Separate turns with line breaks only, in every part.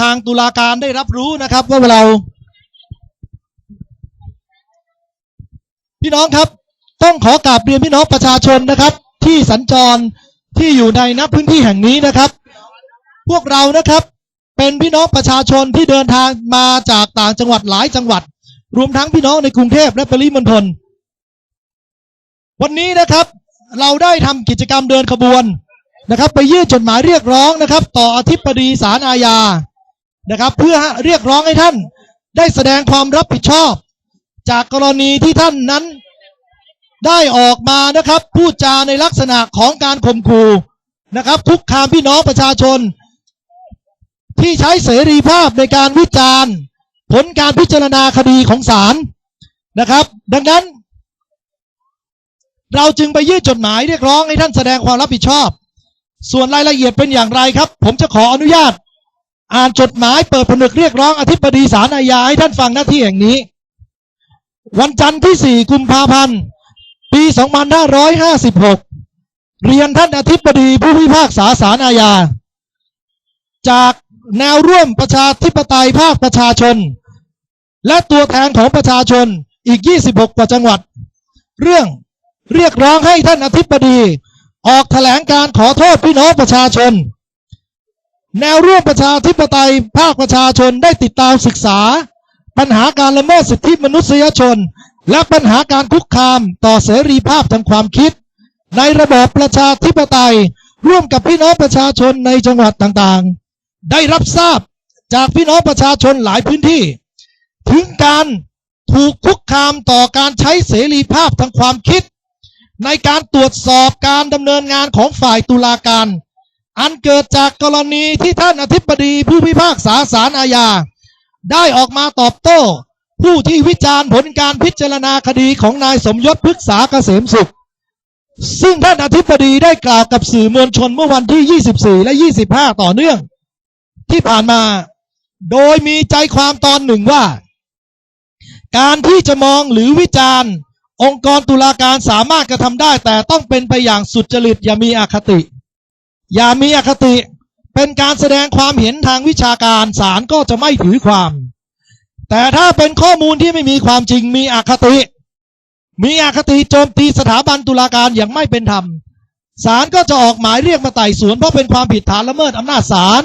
ทางตุลาการได้รับรู้นะครับ ว่าเรา พี่น้องครับต้องขอกราบเรียนพี่น้องประชาชนนะครับ ที่สัญจรที่อยู่ในณพื้นที่แห่งนี้นะครับ พวกเรานะครับ เป็นพี่น้องประชาชนที่เดินทางมาจากต่างจังหวัดหลายจังหวัด รวมทั้งพี่น้องในกรุงเทพและปริมณฑลวันนี้นะครับ เราได้ทำกิจกรรมเดินขบวนนะครับ ไปยื่นจดหมายเรียกร้องนะครับ ต่ออธิบดีศาลอาญา นะครับ เพื่อเรียกร้องให้ท่านได้แสดงความรับผิดชอบ จากกรณีที่ท่านนั้น ได้ออกมานะครับ พูดจาในลักษณะของการข่มขู่นะครับคุกคามพี่น้องประชาชน ที่ใช้เสรีภาพในการวิจารณ์ ผลการพิจารณาคดีของศาลนะครับ ดังนั้น เราจึงไปยื่นจดหมายเรียกร้องให้ท่านแสดงความรับผิดชอบ ส่วนรายละเอียดเป็นอย่างไรครับ ผมจะขออนุญาต อ่านจดหมายเปิดผนึกเรียกร้องอธิบดีศาลอาญาให้ท่านฟังหน้าที่แห่งนี้ วันจันทร์ที่ 4 กุมภาพันธ์ ปี 2556 เรียนท่านอธิบดีผู้พิพากษาศาลอาญา จากแนวร่วมประชาธิปไตยภาคประชาชน และตัวแทนของประชาชนอีก 26 กว่าจังหวัด เรื่องเรียกร้องให้ท่านอธิบดี ออกแถลงการขอโทษพี่น้องประชาชน แนวร่วมประชาธิปไตยภาคประชาชนได้ติดตามศึกษา ปัญหาการละเมิดสิทธิมนุษยชน และปัญหาการคุกคามต่อเสรีภาพทางความคิด ในระบอบประชาธิปไตย ร่วมกับพี่น้องประชาชนในจังหวัดต่างๆ ได้รับทราบจากพี่น้องประชาชนหลายพื้นที่ ถึงการถูกคุกคามต่อการใช้เสรีภาพทางความคิด ในการตรวจสอบการดำเนินงานของฝ่ายตุลาการ อันเกิดจากกรณีที่ท่านอธิบดีผู้พิพากษาศาลอาญา ได้ออกมาตอบโต้ ผู้ที่วิจารณ์ผลการพิจารณาคดีของนายสมยศพฤกษาเกษมสุข ซึ่งท่านอธิบดีได้กล่าวกับสื่อมวลชนเมื่อวันที่ 24 และ 25 ต่อเนื่อง ที่ผ่านมา โดยมีใจความตอนหนึ่งว่า การที่จะมองหรือวิจารณ์ องค์กรตุลาการสามารถกระทำได้ แต่ต้องเป็นไปอย่างสุจริตอย่ามีอคติ อย่ามีอคติเป็นการแสดงความเห็นทางวิชาการศาลก็จะไม่ถือความ แต่ถ้าเป็นข้อมูลที่ไม่มีความจริงมีอคติ มีอคติโจมตีสถาบันตุลาการอย่างไม่เป็นธรรมศาลก็จะออกหมายเรียกมาไต่สวนเพราะเป็นความผิดฐานละเมิดอำนาจศาล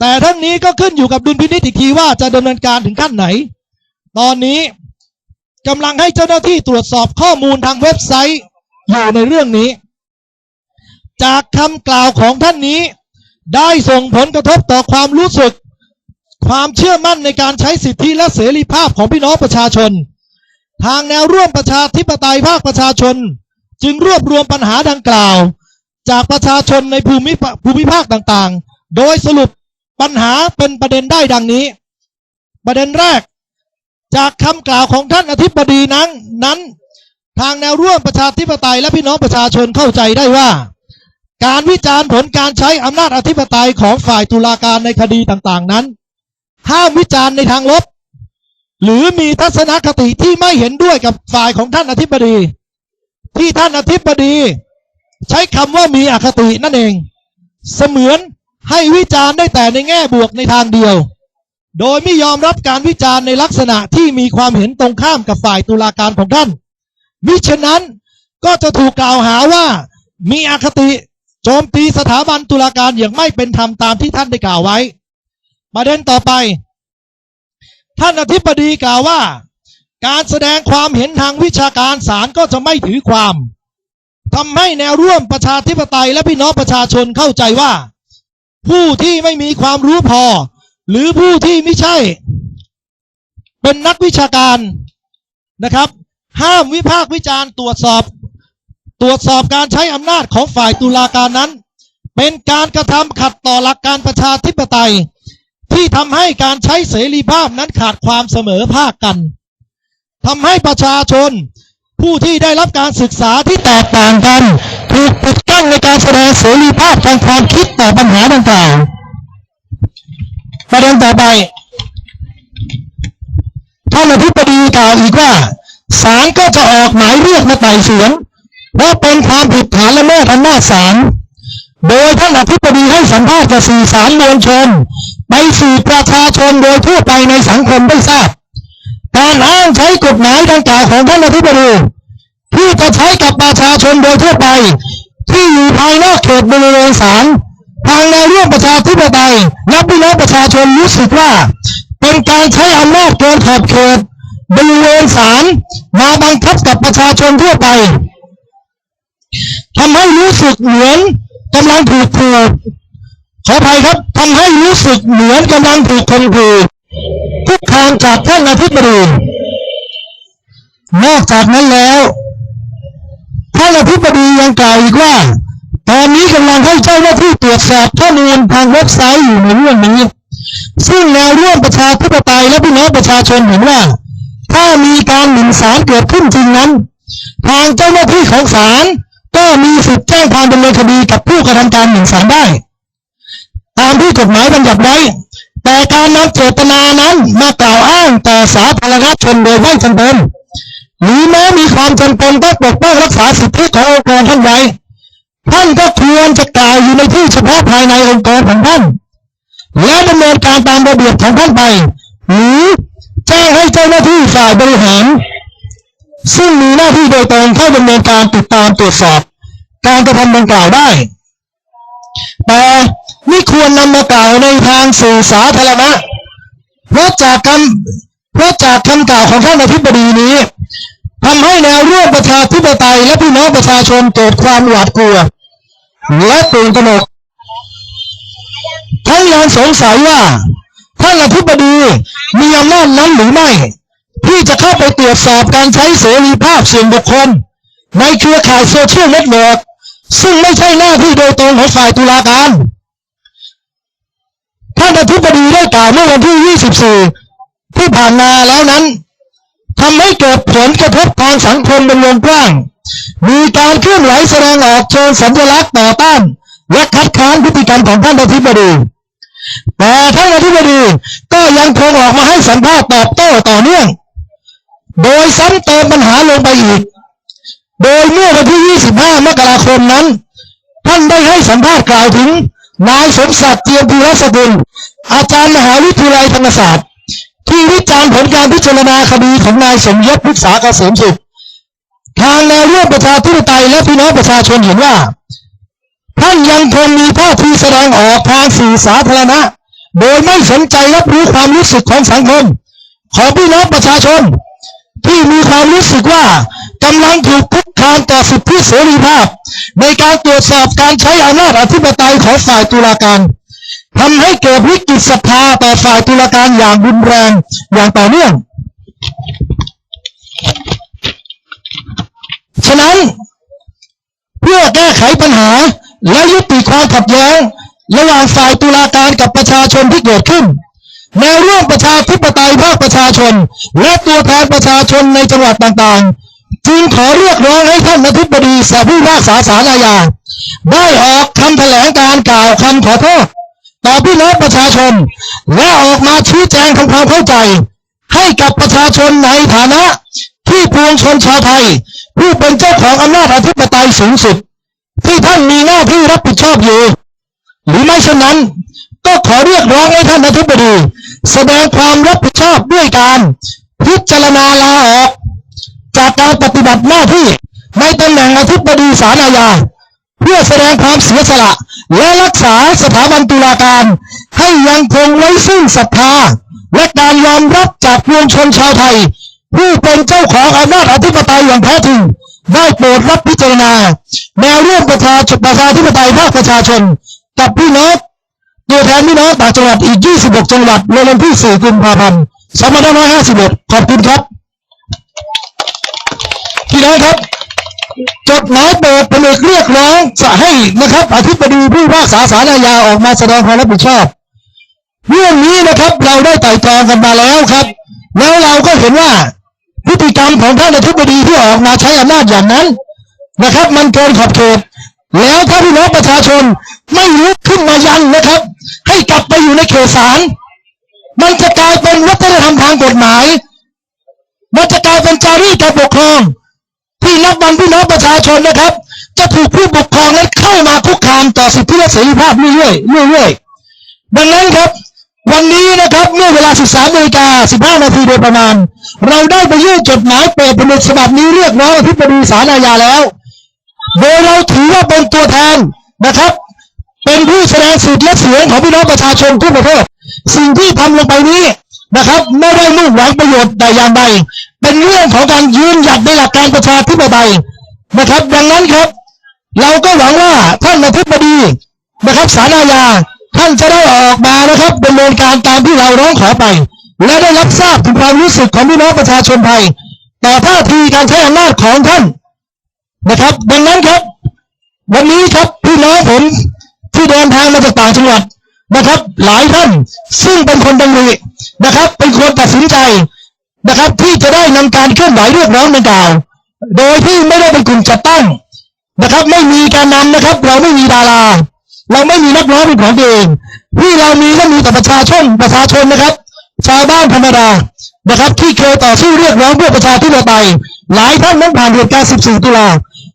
แต่ทั้งนี้ก็ขึ้นอยู่กับดุลพินิจอีกทีว่าจะดำเนินการถึงขั้นไหน ตอนนี้กำลังให้เจ้าหน้าที่ตรวจสอบข้อมูลทางเว็บไซต์อยู่ในเรื่องนี้ จากคำกล่าวของท่านนี้ ได้ส่งผลกระทบต่อความรู้สึก ความเชื่อมั่นในการใช้สิทธิและเสรีภาพของพี่น้องประชาชน ทางแนวร่วมประชาธิปไตยภาคประชาชน จึงรวบรวมปัญหาดังกล่าว จากประชาชนในภูมิภาภูมิภาคต่างๆ โดยสรุปปัญหาเป็นประเด็นได้ดังนี้ ประเด็นแรก จากคำกล่าวของท่านอธิบดีนั้นนั้น ทางแนวร่วมประชาธิปไตยและพี่น้องประชาชนเข้าใจได้ว่า การวิจารณ์ผลการใช้อำนาจอธิปไตยของฝ่ายตุลาการในคดีต่างๆนั้น ห้ามวิจารณ์ในทางลบ หรือมีทัศนคติที่ไม่เห็นด้วยกับฝ่ายของท่านอธิบดี ที่ท่านอธิบดี ใช้คำว่ามีอคตินั่นเอง เสมือนให้วิจารณ์ได้แต่ในแง่บวกในทางเดียว โดยไม่ยอมรับการวิจารณ์ในลักษณะที่มีความเห็นตรงข้ามกับฝ่ายตุลาการของท่านมิฉะนั้นก็จะถูกกล่าวหาว่ามีอคติ โจมตีสถาบันตุลาการอย่างไม่เป็นธรรมตามที่ท่านได้กล่าวไว้ ประเด็นต่อไป ท่านอธิบดีกล่าวว่า การแสดงความเห็นทางวิชาการศาลก็จะไม่ถือความทำให้แนวร่วมประชาธิปไตยและพี่น้องประชาชนเข้าใจว่า ผู้ที่ไม่มีความรู้พอ หรือผู้ที่ไม่ใช่ เป็นนักวิชาการนะครับ ห้ามวิพากษ์วิจารณ์ตรวจสอบ ตรวจสอบการใช้อำนาจของฝ่ายตุลาการนั้น เป็นการกระทำขัดต่อหลักการประชาธิปไตย ที่ทำให้การใช้เสรีภาพนั้นขาดความเสมอภาคกันทำให้ประชาชนผู้ที่ได้รับการศึกษาที่แตกต่างกันถูกปิดกั้นในการแสดงเสรีภาพทางความคิดต่อปัญหาดังกล่าวประเด็นต่อไปท่านอธิบดีกล่าวอีกว่าศาลก็จะออกหมายเรียกมาไต่สวน เพราะเป็นความผิดฐานละเมิดอำนาจศาล
โดยท่านอธิบดีให้สัมภาษณ์กับสื่อสารมวลชน ไปสู่ประชาชนโดยทั่วไปในสังคมได้ทราบ การอ้างใช้กฎหมายดังกล่าวของท่านอธิบดีที่จะใช้กับประชาชนโดยทั่วไป ที่อยู่ภายนอกเขตบริเวณศาลทางแนวร่วมประชาธิปไตยและพี่น้องประชาชนรู้สึกว่า เป็นการใช้อำนาจเกินขอบเขตบริเวณศาลมาบังคับกับประชาชนทั่วไป ทำให้รู้สึกเหมือนกำลังถูกขู่ขออภัยครับทำให้รู้สึกเหมือนกำลังถูกข่มขู่คุกคามจากท่านอธิบดีนอกจากนั้นแล้วท่านอธิบดียังกล่าวอีกว่า ตอนนี้กำลังให้เจ้าหน้าที่ตรวจสอบข้อมูลทางเว็บไซต์อยู่ในเรื่องนี้ ซึ่งแนวร่วมประชาธิปไตยและพี่น้องประชาชนเห็นว่า ถ้ามีการหมิ่นศาลเกิดขึ้นจริงนั้น ทางเจ้าหน้าที่ของศาล ก็มีสิทธิ์แจ้งความดำเนินคดีกับผู้กระทำการหมิ่นศาลได้ ตามที่กฎหมายบัญญัติไว้ แต่การนำเจตนานั้นมากล่าวอ้างต่อสาธารณชนโดยไม่จำเป็นหรือแม้มีความจำเป็นต้องปกป้องรักษาสิทธิขององค์กรท่านไว้ท่านก็ควรจะกล่าวอยู่ในที่เฉพาะภายในองค์กรของท่านและดำเนินการตามระเบียบของท่านไป หรือแจ้งให้เจ้าหน้าที่ฝ่ายบริหาร ซึ่งมีหน้าที่โดยตรงเข้าดำเนินการติดตามตรวจสอบ การกระทำดังกล่าวได้ แต่ไม่ควรนำมากล่าวในทางสื่อสาธารณะเพราะจากคำเพราะจากคำกล่าวของท่านอธิบดีนี้ทำให้แนวร่วมประชาธิปไตยและพี่น้องประชาชนเกิดความหวาดกลัว และตื่นตระหนกทั้งยังสงสัยว่าท่านอธิบดีมีอำนาจนั้นหรือไม่ ที่จะเข้าไปตรวจสอบการใช้เสรีภาพส่วนบุคคล ในเครือข่ายโซเชียลเน็ตเวิร์กซึ่งไม่ใช่หน้าที่โดยตรงของฝ่ายตุลาการ ท่านอธิบดีได้กล่าวเมื่อวันที่ 24 ที่ผ่านมาแล้วนั้นทำให้เกิดผลกระทบทางสังคมเป็นวงกว้าง มีการเคลื่อนไหวแสดงออกเชิงสัญลักษณ์ต่อต้านและคัดค้านพฤติกรรมของท่านอธิบดีแต่ท่านอธิบดีก็ยังคงออกมาให้สัมภาษณ์ตอบโต้ต่อเนื่อง โดยซ้ำเติมปัญหาลงไปอีก โดยเมื่อวันที่ 25 มกราคมนั้น ท่านได้ให้สัมภาษณ์กล่าวถึง นายสมศักดิ์เจียมพีรสกุลอาจารย์มหาวิทยาลัยธรรมศาสตร์ ที่วิจารณ์ผลการพิจารณาคดีของนายสมยศพุทธาเกษมสุขทางแนวร่วมประชาธิปไตยและพี่น้องประชาชนเห็นว่า ท่านยังคงมีท่าทีแสดงออกทางสื่อสาธารณะ โดยไม่สนใจรับรู้ความรู้สึกของสังคม ของพี่น้องประชาชน ที่มีความรู้สึกว่ากำลังถูกคุกคามต่อสิทธิเสรีภาพ ในการตรวจสอบการใช้อำนาจอธิปไตยของฝ่ายตุลาการทำให้เกิดวิกฤตศรัทธาต่อฝ่ายตุลาการอย่างรุนแรงอย่างต่อเนื่อง ฉะนั้นเพื่อแก้ไขปัญหาและยุติความขัดแย้งระหว่างฝ่ายตุลาการกับประชาชนที่เกิดขึ้น แนวร่วมประชาธิปไตยภาคประชาชน และตัวแทนประชาชนในจังหวัดต่างๆ จึงขอเรียกร้องให้ท่านอธิบดีสาผู้พิพากษาศาลอาญาได้ออกคำแถลงการกล่าวคำขอโทษต่อพี่น้องประชาชน และออกมาชี้แจงทำความเข้าใจ ให้กับประชาชนในฐานะที่ปวงชนชาวไทย ผู้เป็นเจ้าของอำนาจอธิปไตยสูงสุด ที่ท่านมีหน้าที่รับผิดชอบอยู่ หรือไม่เช่นนั้น ก็ขอเรียกร้องให้ท่านอธิบดี แสดงความรับผิดชอบด้วยการพิจารณาลาออกจากการปฏิบัติหน้าที่ในตำแหน่งอธิบดีศาลอาญาเพื่อแสดงความเสียสละ และรักษาสถาบันตุลาการ ให้ยังคงไว้ซึ่งศรัทธา และการยอมรับจากปวงชนชาวไทย ผู้เป็นเจ้าของอำนาจอธิปไตยอย่างแท้จริงได้โปรดรับพิจารณา แนวร่วมประชาประชาธิปไตยภาคประชาชน กับพี่น้อง ตัวแทนพี่น้องต่างจังหวัดอีก 26 จังหวัดในวันที่ 4 กุมภาพันธ์ 2551 ขอบคุณครับ พี่น้องครับ จดหมายเปิดผนึกเรียกร้องจะให้นะครับอธิบดีผู้พิพากษาศาลอาญาออกมาแสดงความรับผิดชอบ เรื่องนี้นะครับเราได้ไต่ตรองกันมาแล้วครับ แล้วเราก็เห็นว่าพฤติกรรมของท่านอธิบดีที่ออกมาใช้อำนาจอย่างนั้นนะครับ มันเกินขอบเขตแล้วถ้าพี่น้องประชาชนไม่ลุกขึ้นมายันนะครับ ให้กลับไปอยู่ในเขตศาลมันจะกลายเป็นวัฒนธรรมทางกฎหมาย มันจะกลายเป็นจารีตการปกครองที่นับวันพี่น้องประชาชนนะครับ จะถูกผู้ปกครองนั้นเข้ามาคุกคามต่อสิทธิและเสรีภาพเรื่อยๆเรื่อยๆดังนั้นครับ วันนี้นะครับเมื่อเวลา 13นาฬิกา15 นาทีโดยประมาณ เราได้ไปยื่นจดหมายเปิดผนึกฉบับนี้เรียกร้องอธิบดีศาลอาญาแล้ว โดยเราถือว่าเป็นตัวแทนนะครับ เป็นผู้แสดงสิทธิและเสียงของพี่น้องประชาชนทั่วประเทศ สิ่งที่ทำลงไปนี้นะครับ ไม่ได้มุ่งหวังประโยชน์ใดอย่างใด เป็นเรื่องของการยืนหยัดในหลักการประชาธิปไตยนะครับ ดังนั้นครับ เราก็หวังว่าท่านอธิบดีนะครับศาลอาญาท่านจะได้ออกมานะครับดำเนินการตามที่เราร้องขอไป และได้รับทราบถึงความรู้สึกของพี่น้องประชาชนไทยต่อท่าทีการใช้อำนาจของท่านนะครับ ดังนั้นครับ วันนี้ครับพี่น้องผม ที่เดินทางมาจากต่างจังหวัดนะครับ หลายท่านซึ่งเป็นคนดังรีนะครับ เป็นคนตัดสินใจนะครับ ที่จะได้นำการเคลื่อนไหวเรียกร้องดังกล่าว โดยที่ไม่ได้เป็นกลุ่มจัดตั้งนะครับ ไม่มีการนำนะครับ เราไม่มีดารา เราไม่มีนักร้องเป็นของตัวเองที่เรามีก็มีแต่ประชาชนประชาชนนะครับ ชาวบ้านธรรมดานะครับ ที่เคยต่อสู้เรียกร้องเพื่อประชาธิปไตยหลายท่านนั้นผ่านเหตุการณ์ 14 ตุลา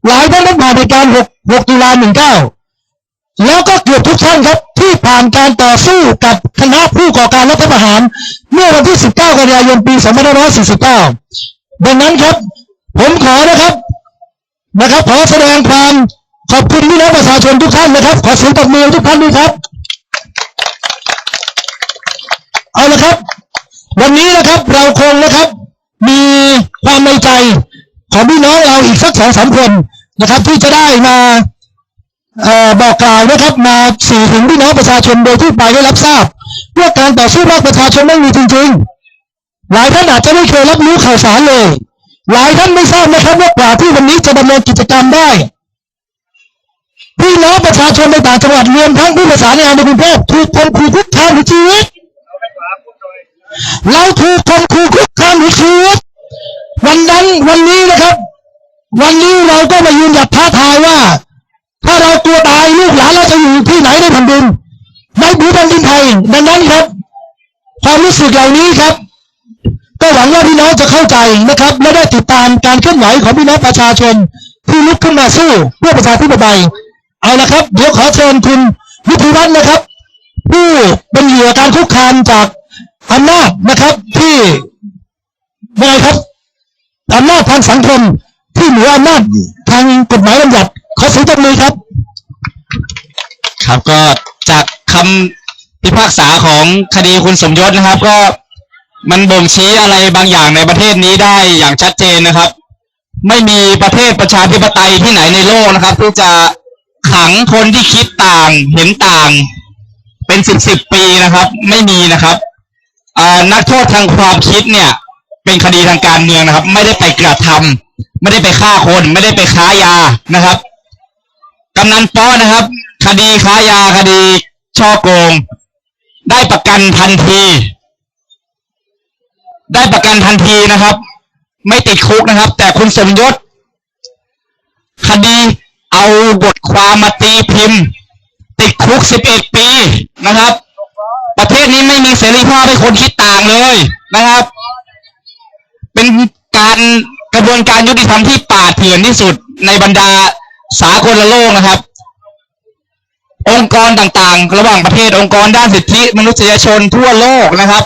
หลายท่านนั้นผ่านเหตุการณ์ 6 6 ตุลา 19 แล้วก็เกือบทุกท่านครับที่ผ่านการต่อสู้กับคณะผู้ก่อการรัฐประหาร เมื่อวันที่ 19 กันยายน ปี 2549 ดังนั้นครับ ผมขอนะครับนะครับ ขอแสดงความขอบคุณพี่น้องประชาชนทุกท่านนะครับ ขอเสียงตบมือทุกท่านด้วยครับ เอาละครับ วันนี้นะครับเราคงนะครับ มีความในใจของพี่น้องเราอีกสักสองสามคนนะครับ ที่จะได้มา บอกกล่าวนะครับมาสื่อถึงพี่น้องประชาชนโดยที่ไปได้รับทราบว่าการต่อสู้ภาคประชาชนไม่มีจริงๆ หลายท่านอาจจะไม่เคยรับรู้ข่าวสารเลย หลายท่านไม่ทราบนะครับว่ากว่าที่วันนี้จะดำเนินกิจกรรมได้พี่น้องประชาชนในต่างจังหวัดรวมทั้งผู้ประสานงานในกรุงเทพถูกข่มขู่คุกคามถึงชีวิตเราถูกข่มขู่คุกคามถึงชีวิตวันนั้นวันนี้นะครับ วันนี้เราก็มายืนหยัดท้าทายว่า ถ้าเรากลัวตายลูกหลานเราจะอยู่ที่ไหนในแผ่นดินในผืนแผ่นดินไทยดังนั้นครับ ความรู้สึกเหล่านี้ครับ ก็หวังว่าพี่น้องจะเข้าใจนะครับ และได้ติดตามการเคลื่อนไหวของพี่น้องประชาชนที่ลุกขึ้นมาสู้เพื่อประชาธิปไตยเอาละครับ เดี๋ยวขอเชิญคุณวิทยวัฒน์นะครับ ผู้เป็นเหยื่อการคุกคามจากอำนาจนะครับที่ยังไงครับอำนาจทางสังคมที่เหนืออำนาจทางกฎหมายบัญญัติ ขอเสียงตบมือครับ
ครับก็จากคำพิพากษาของคดีคุณสมยศนะครับ ก็มันบ่งชี้อะไรบางอย่างในประเทศนี้ได้อย่างชัดเจนนะครับ ไม่มีประเทศประชาธิปไตยที่ไหนในโลกนะครับ ที่จะขังคนที่คิดต่างเห็นต่าง เป็นสิบสิบปีนะครับ ไม่มีนะครับนักโทษทางความคิดเนี่ย เป็นคดีทางการเมืองนะครับ ไม่ได้ไปกระทำไม่ได้ไปฆ่าคน ไม่ได้ไปค้ายานะครับำนันป้อนะครับ คดีค้ายาคดี ช่อโกง ได้ประกันทันที ได้ประกันทันทีนะครับ ไม่ติดคุกนะครับ แต่คุณสมยศ คดีเอาบทความมาตีพิมพ์ ติดคุก11ปีนะครับ ประเทศนี้ไม่มีเสรีภาพให้คนคิดต่างเลยนะครับ เป็นการกระบวนการยุติธรรมที่ป่าเถื่อนที่สุดในบรรดา สากลโลกนะครับ องค์กรต่างๆ ระหว่างประเทศองค์กรด้านสิทธิมนุษยชนทั่วโลกนะครับ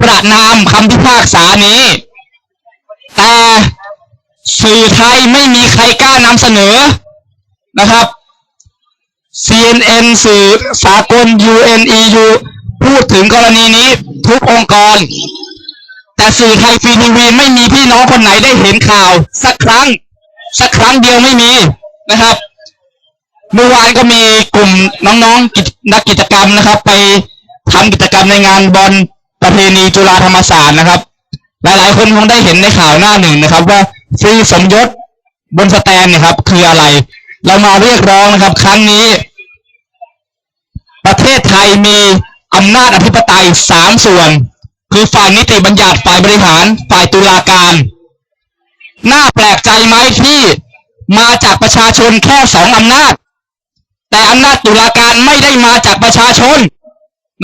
ประนามคำพิพากษานี้ แต่สื่อไทยไม่มีใครกล้านำเสนอนะครับ CNN สื่อสากล UNEU พูดถึงกรณีนี้ทุกองค์กร แต่สื่อไทยฟรีทีวีไม่มีพี่น้องคนไหนได้เห็นข่าว สักครั้ง สักครั้งเดียวไม่มี นะครับเมื่อวานก็มีกลุ่มน้องๆนักกิจกรรมนะครับ ไปทำกิจกรรมในงานบอลประเพณีจุฬาธรรมศาสตร์นะครับ หลายๆคนคงได้เห็นในข่าวหน้าหนึ่งนะครับ ว่าฟรีสมยศบนสแตนนี่ยครับ คืออะไร เรามาเรียกร้องนะครับ ครั้งนี้ ประเทศไทยมีอำนาจอธิปไตยสามส่วน คือฝ่ายนิติบัญญัติฝ่ายบริหาร ฝ่ายตุลาการ น่าแปลกใจไหมที่ มาจากประชาชนแค่สองอำนาจ แต่อำนาจตุลาการไม่ได้มาจากประชาชน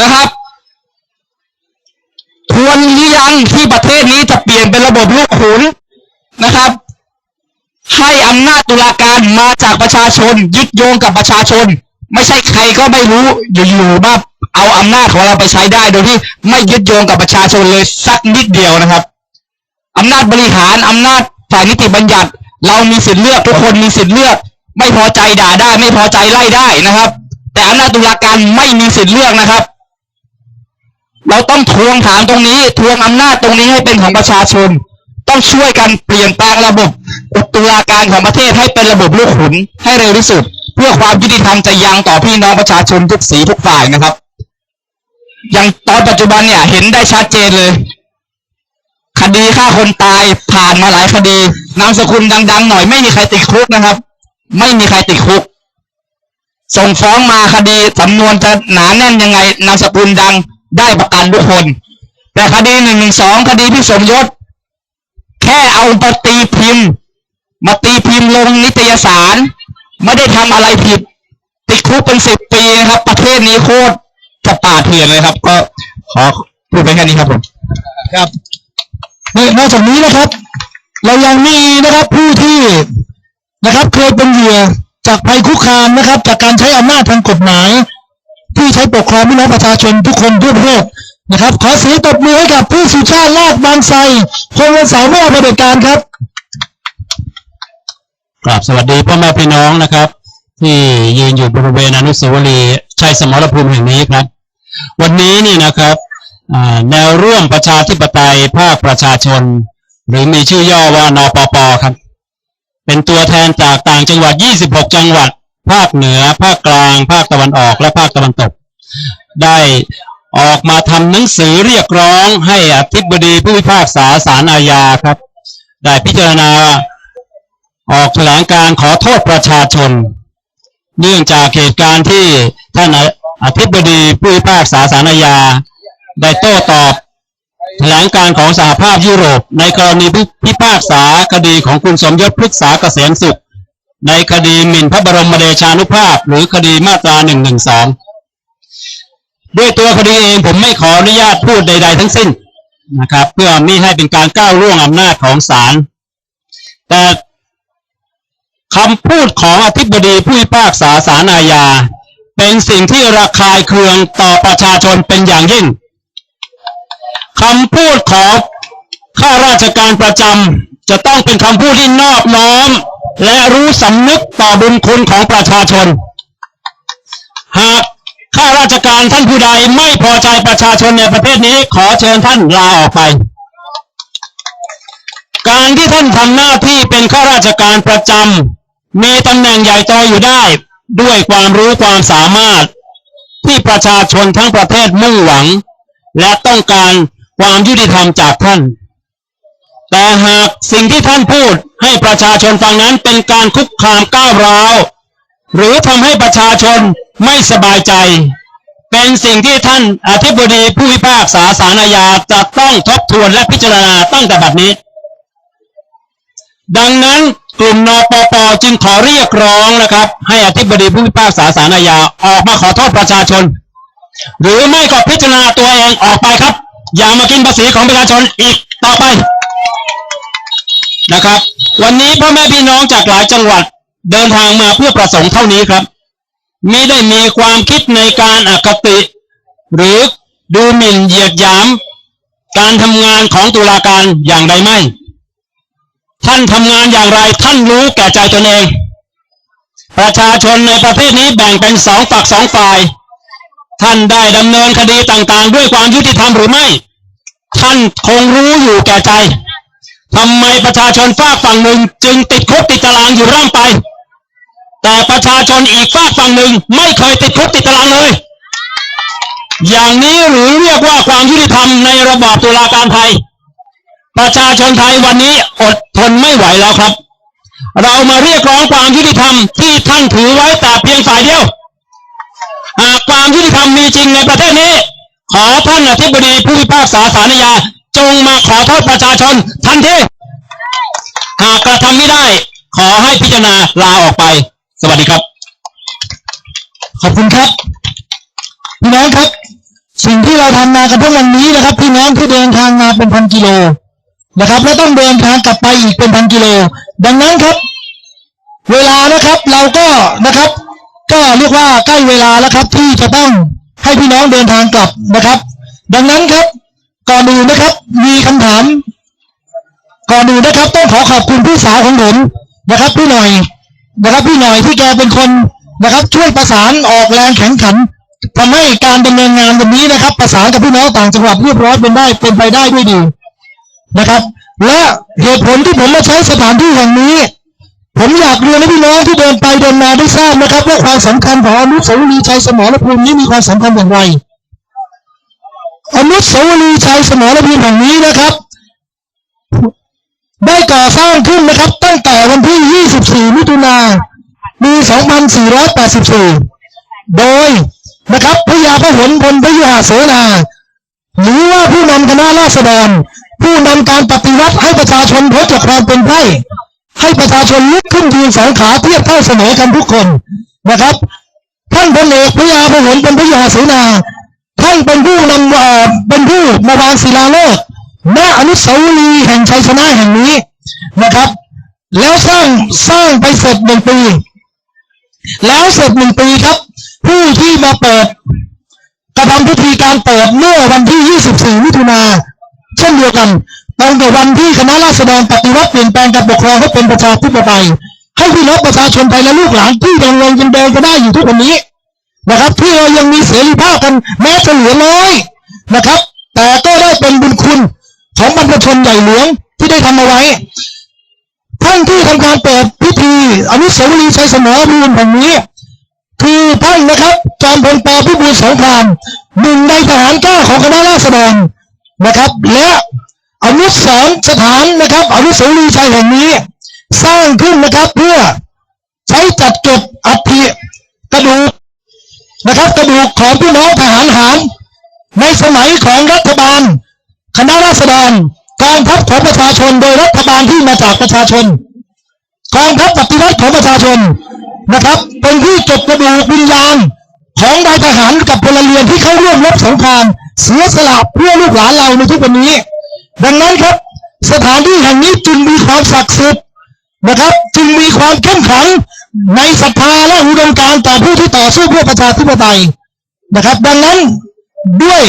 นะครับควรหรือยังที่ประเทศนี้จะเปลี่ยนเป็นระบบลูกขุนนะครับ ให้อำนาจตุลาการมาจากประชาชน ยึดโยงกับประชาชน ไม่ใช่ใครก็ไม่รู้อยู่ๆมาเอาอำนาจของเราไปใช้ได้โดยที่ไม่ยึดโยงกับประชาชนเลยสักนิดเดียวนะครับอำนาจบริหารอำนาจฝ่ายนิติบัญญัติ เรามีสิทธิ์เลือกทุกคนมีสิทธิ์เลือก ไม่พอใจด่าได้ ไม่พอใจไล่ได้นะครับ แต่อำนาจตุลาการไม่มีสิทธิ์เลือกนะครับ เราต้องทวงถามตรงนี้ ทวงอำนาจตรงนี้ให้เป็นของประชาชน ต้องช่วยกันเปลี่ยนแปลงระบบตุลาการของประเทศให้เป็นระบบลูกขุนให้เร็วที่สุด เพื่อความยุติธรรมจะยังต่อพี่น้องประชาชนทุกสีทุกฝ่ายนะครับอย่างตอนปัจจุบันเนี่ยเห็นได้ชัดเจนเลย คดีฆ่าคนตายผ่านมาหลายคดี นามสกุลดัง ๆ หน่อยไม่มีใครติดคุกนะครับ ไม่มีใครติดคุก ส่งฟ้องมาคดีสำนวนจะหนาแน่นยังไงนามสกุลดังได้ประกันทุกคน แต่คดีหนึ่งหนึ่งสองคดีพี่สมยศ แค่เอามาตีพิมพ์ มาตีพิมพ์ลงนิตยสาร ไม่ได้ทำอะไรผิด ติดคุกเป็นสิบปีนะครับ ประเทศนี้โคตรจะป่าเถื่อนเลยครับ ก็ขอพูดไปแค่นี้ครับผม
ครับ นี่นอกจากนี้นะครับ เรายังมีนะครับผู้ที่นะครับ เคยเป็นเหยื่อจากภัยคุกคามนะครับ จากการใช้อำนาจทางกฎหมาย ที่ใช้ปกครองพี่น้องประชาชนทุกคนทั่วประเทศนะครับ ขอเสียงตบมือให้กับผู้สุชาติลาดบางไทรคนวันเสาร์เมื่อประเผด็จการครับ
กราบสวัสดีพ่อแม่พี่น้องนะครับ ที่ยืนอยู่บริเวณอนุสาวรีย์ชัยสมรภูมิแห่งนี้ครับ วันนี้นี่นะครับ แนวร่วมประชาธิปไตยภาคประชาชน หรือมีชื่อย่อว่านปปครับ เป็นตัวแทนจากต่างจังหวัด 26 จังหวัด ภาคเหนือ ภาคกลาง ภาคตะวันออกและภาคตะวันตก ได้ออกมาทำหนังสือเรียกร้องให้อธิบดีผู้พิพากษาศาลอาญาครับ ได้พิจารณาออกแถลงการขอโทษประชาชน เนื่องจากเหตุการณ์ที่ท่านอธิบดีผู้พิพากษาสารยา ได้โต้ตอบแถลงการของสหภาพยุโรป ในกรณีพิพากษาคดีของคุณสมยศพฤกษาเกษมสุข ในคดีหมิ่นพระบรมเดชานุภาพ หรือคดีมาตรา 112 ด้วยตัวคดีเองผมไม่ขออนุญาตพูดใด ๆ ทั้งสิ้นนะครับ เพื่อไม่ให้เป็นการก้าวล่วงอำนาจของศาลแต่คำพูดของอธิบดีผู้พิพากษาศาลอาญาเป็นสิ่งที่ระคายเคืองต่อประชาชนเป็นอย่างยิ่ง คำพูดของข้าราชการประจำจะต้องเป็นคำพูดที่นอบน้อม และรู้สำนึกต่อบุญคุณของประชาชน หากข้าราชการท่านผู้ใดไม่พอใจประชาชนในประเทศนี้ขอเชิญท่านลาออกไป การที่ท่านทำหน้าที่เป็นข้าราชการประจำมีตำแหน่งใหญ่โตอยู่ได้ ด้วยความรู้ความสามารถ ที่ประชาชนทั้งประเทศมุ่งหวัง และต้องการ ความยุติธรรมจากท่าน แต่หากสิ่งที่ท่านพูดให้ประชาชนฟังนั้นเป็นการคุกคามก้าวร้าวหรือทำให้ประชาชนไม่สบายใจ เป็นสิ่งที่ท่านอธิบดีผู้พิพากษาศาลอาญาจะต้องทบทวนและพิจารณาตั้งแต่บัดนี้ ดังนั้นกลุ่มนปปจึงขอเรียกร้องนะครับ ให้อธิบดีผู้พิพากษาศาลอาญาออกมาขอโทษประชาชน หรือไม่ก็พิจารณาตัวเองออกไปครับ อย่ามากินภาษีของประชาชนอีกต่อไปนะครับ วันนี้พ่อแม่พี่น้องจากหลายจังหวัดเดินทางมาเพื่อประสงค์เท่านี้ครับมิได้มีความคิดในการอคติ หรือดูหมิ่นเหยียดหยาม การทำงานของตุลาการอย่างใดไม่ ท่านทำงานอย่างไรท่านรู้แก่ใจตนเอง ประชาชนในประเทศนี้แบ่งเป็นสองฝักสองฝ่าย ท่านได้ดำเนินคดีต่างๆ ด้วยความยุติธรรมหรือไม่ ท่านคงรู้อยู่แก่ใจทำไมประชาชนฝากฝั่งหนึ่งจึงติดคุกติดตารางอยู่ร่ำไป แต่ประชาชนอีกฝากฝั่งหนึ่งไม่เคยติดคุกติดตารางเลย อย่างนี้หรือเรียกว่าความยุติธรรมในระบอบตุลาการไทย ประชาชนไทยวันนี้อดทนไม่ไหวแล้วครับ เรามาเรียกร้องความยุติธรรมที่ท่านถือไว้แต่เพียงฝ่ายเดียว หากความยุติธรรมมีจริงในประเทศนี้ ขอท่านอธิบดีผู้พิพากษาศาลอาญาจงมาขอโทษประชาชนทันทีหากกระทำไม่ได้ ขอให้พิจารณาลาออกไป สวัสดีครับ
ขอบคุณครับพี่น้องครับ สิ่งที่เราทำมากันทั้งวันนี้นะครับพี่น้องที่เดินทางมาเป็นพันกิโลนะครับและต้องเดินทางกลับไปอีกเป็นพันกิโล ดังนั้นครับ เวลานะครับเราก็นะครับ ก็เรียกว่าใกล้เวลาแล้วครับ ที่จะต้องให้พี่น้องเดินทางกลับนะครับ ดังนั้นครับ ก่อนอื่นนะครับ มีคำถาม ก่อนอื่นนะครับ ต้องขอขอบคุณพี่สาวของผมนะครับ พี่หน่อยนะครับ พี่หน่อยที่แกเป็นคนนะครับ ช่วยประสานออกแรงแข็งขันทำให้การดำเนินงานวันนี้นะครับ ประสานกับพี่น้องต่างจังหวัดเรียบร้อยเป็นได้เป็นไปได้ด้วยดีนะครับ และเหตุผลที่ผมมาใช้สถานที่แห่งนี้ ผมอยากเรียนให้พี่น้องที่เดินไปเดินมาได้ทราบนะครับ ว่าความสำคัญของอนุสาวรีย์ชัยสมรภูมินี้มีความสำคัญอย่างไรอนุสาวรีย์ชัยสมรภูมิแห่งนี้นะครับ ได้ก่อสร้างขึ้นนะครับ ตั้งแต่วันที่ 24 มิถุนาปี 2484 โดยนะครับพระยาพหลพลพยุหาเสนาหรือว่าผู้นำคณะราษฎรผู้นำการปฏิวัติให้ประชาชนพ้นจากความเป็นไพร่ ให้ประชาชนลุกขึ้นยืนสองขาเทียบเท่าเสมอกันทุกคนนะครับ ท่านพลเอกพระยาพหลเป็นพระยาเสนาท่านเป็นผู้นำเอ่อเป็นผู้มาวางศิลาฤกษ์ณอนุสาวรีย์แห่งชัยชนะแห่งนี้นะครับ แล้วสร้างสร้างไปเสร็จหนึ่งปี แล้วเสร็จหนึ่งปีครับ ผู้ที่มาเปิดกระทำพิธีการเปิดเมื่อวันที่ 24 มิถุนาเช่นเดียวกัน ตรงกับวันที่คณะราษฎรปฏิวัติเปลี่ยนแปลงการปกครองให้เป็นประชาธิปไตยให้พี่น้องประชาชนไทยและลูกหลานที่ยังลงยังเดินกันได้อยู่ทุกวันนี้นะครับ ที่เรายังมีเสรีภาพกันแม้จะเหลือน้อยนะครับ แต่ก็ได้เป็นบุญคุณของบรรพชนใหญ่หลวงที่ได้ทำเอาไว้ท่านที่ทำการเปิดพิธีอนุสาวรีย์ชัยสมรภูมิแห่งนี้ คือท่านนะครับจอมพลปพิบูลสงครามหนึ่งในทหารกล้าของคณะราษฎรนะครับ และ อนุสรสถานนะครับ อนุสาวรีย์ชัยแห่งนี้ สร้างขึ้นนะครับเพื่อใช้จัดเก็บอัฐิกระดูกนะครับกระดูกของพี่น้องทหารหารในสมัยของรัฐบาล คณะราษฎรกองทัพของประชาชนโดยรัฐบาลที่มาจากประชาชนกองทัพปฏิวัติของประชาชนนะครับ เป็นที่เก็บกระดูกวิญญาณของนายทหารกับพลเรือนที่เข้าร่วมรบสงครามเสียสละเพื่อลูกหลานเราในทุกวันนี้ ดังนั้นครับ สถานที่แห่งนี้จึงมีความศักดิ์สิทธิ์นะครับ จึงมีความเข้มขลังในศรัทธาและอุดมการณ์ต่อผู้ที่ต่อสู้เพื่อประชาธิปไตยนะครับ ดังนั้นด้วย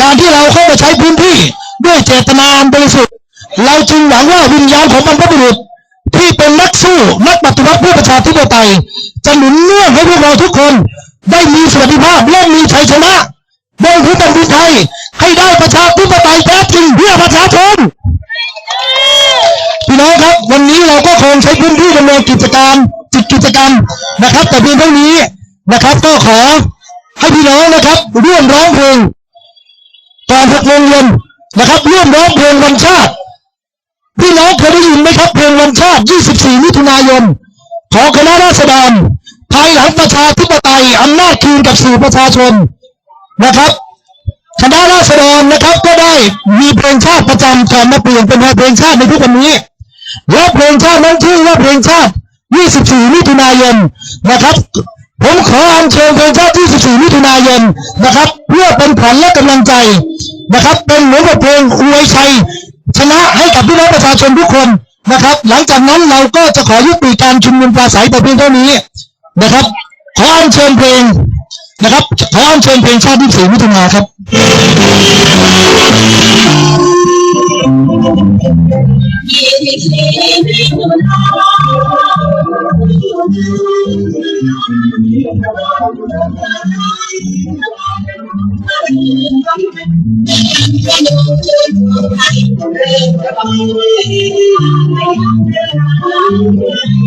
การที่เราเข้ามาใช้พื้นที่ด้วยเจตนาอันบริสุทธิ์ เราจึงหวังว่าวิญญาณของบรรพบุรุษที่เป็นนักสู้นักปฏิวัติเพื่อประชาธิปไตยจะหนุนเนื่องให้พวกเราทุกคนได้มีสวัสดิภาพและมีชัยชนะ บนพื้นแผ่นดินไทย ให้ได้ประชาธิปไตยแท้จริงเพื่อประชาชนพี่น้องครับวันนี้เราก็คงใช้พื้นที่ดำเนินกิจการจิตกิจกรรมนะครับ แต่เพียงเท่านี้นะครับ ก็ขอให้พี่น้องนะครับร่วมร้องเพลงก่อนหกโมงเย็นนะครับร่วมร้องเพลงวันชาติพี่น้องเคยได้ยินไหมครับเพลงวันชาติ 24 มิถุนายน ของคณะราษฎรภายหลังประชาธิปไตยอำนาจคืนกับสื่อประชาชน นะครับคณะราษฎรนะครับก็ได้มีเพลงชาติประจำก่อนมาเปลี่ยนเป็นเพลงชาติในทุกวันนี้ และเพลงชาตินั้นชื่อว่าเพลงชาติ 24 มิถุนายนนะครับผมขออัญเชิญเพลงชาติ 24 มิถุนายนนะครับ เพื่อเป็นขวัญและกำลังใจนะครับ เป็นเหมือนกับเพลงอวยชัย ชนะให้กับพี่น้องประชาชนทุกคนนะครับ หลังจากนั้นเราก็จะขอยุติการชุมนุมปราศัยแต่เพียงเท่านี้นะครับ ขออัญเชิญเพลง นะครับ ขออัญเชิญเพลงชาติ24มิถุนาครับ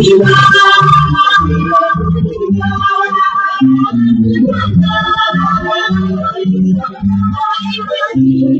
Hallelujah.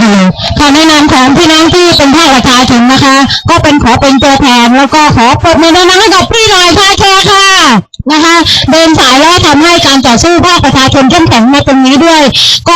ค่ะในนามของพี่น้องที่เป็นภาคประชาชนนะคะ ก็เป็นขอเป็นตัวแทนแล้วก็ขอปรบมือแนะนำให้กับพี่หน่อยพาแคร์ค่ะนะคะ เดินสายแล้วทำให้การต่อสู้ภาคประชาชนเข้มแข็งในตรงนี้ด้วย ก็